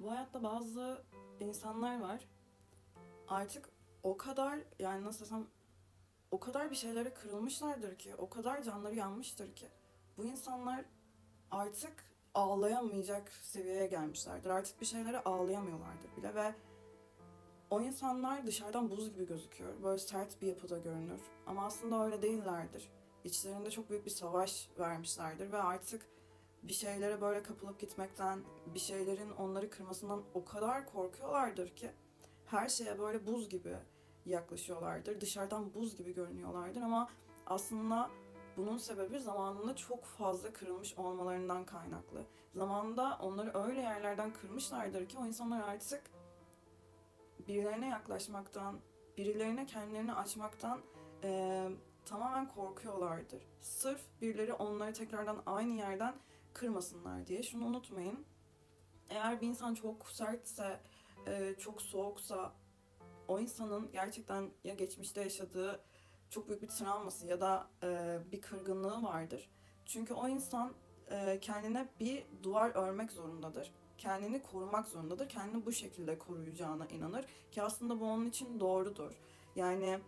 Bu hayatta bazı insanlar var. Artık o kadar yani nasıl desem o kadar bir şeylere kırılmışlardır ki, o kadar canları yanmıştır ki. Bu insanlar artık ağlayamayacak seviyeye gelmişlerdir. Artık bir şeylere ağlayamıyorlardır bile ve o insanlar dışarıdan buz gibi gözüküyor. Böyle sert bir yapıda görünür. Ama aslında öyle değillerdir. İçlerinde çok büyük bir savaş vermişlerdir ve artık bir şeylere böyle kapılıp gitmekten, bir şeylerin onları kırmasından o kadar korkuyorlardır ki her şeye böyle buz gibi yaklaşıyorlardır. Dışarıdan buz gibi görünüyorlardır ama aslında bunun sebebi zamanında çok fazla kırılmış olmalarından kaynaklı. Zamanında onları öyle yerlerden kırmışlardır ki o insanlar artık birilerine yaklaşmaktan, birilerine kendilerini açmaktan eee, tamamen korkuyorlardır. Sırf birileri onları tekrardan aynı yerden kırmasınlar diye. Şunu unutmayın. Eğer bir insan çok sertse, eee, çok soğuksa o insanın gerçekten ya geçmişte yaşadığı çok büyük bir travması ya da eee, bir kırgınlığı vardır. Çünkü o insan eee, kendine bir duvar örmek zorundadır. Kendini korumak zorundadır. Kendini bu şekilde koruyacağına inanır ki aslında bu onun için doğrudur. Yani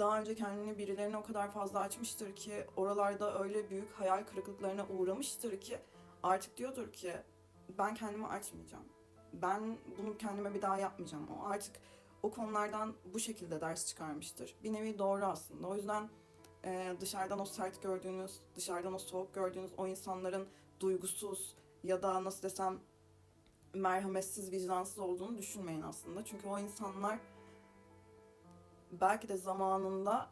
daha önce kendini birilerine o kadar fazla açmıştır ki oralarda öyle büyük hayal kırıklıklarına uğramıştır ki artık diyordur ki ben kendimi açmayacağım. Ben bunu kendime bir daha yapmayacağım. O artık o konulardan bu şekilde ders çıkarmıştır. Bir nevi doğru aslında. O yüzden e, dışarıdan o sert gördüğünüz, dışarıdan o soğuk gördüğünüz o insanların duygusuz ya da nasıl desem merhametsiz, vicdansız olduğunu düşünmeyin aslında. Çünkü o insanlar belki de zamanında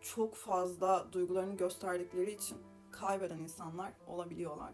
çok fazla duygularını gösterdikleri için kaybeden insanlar olabiliyorlar.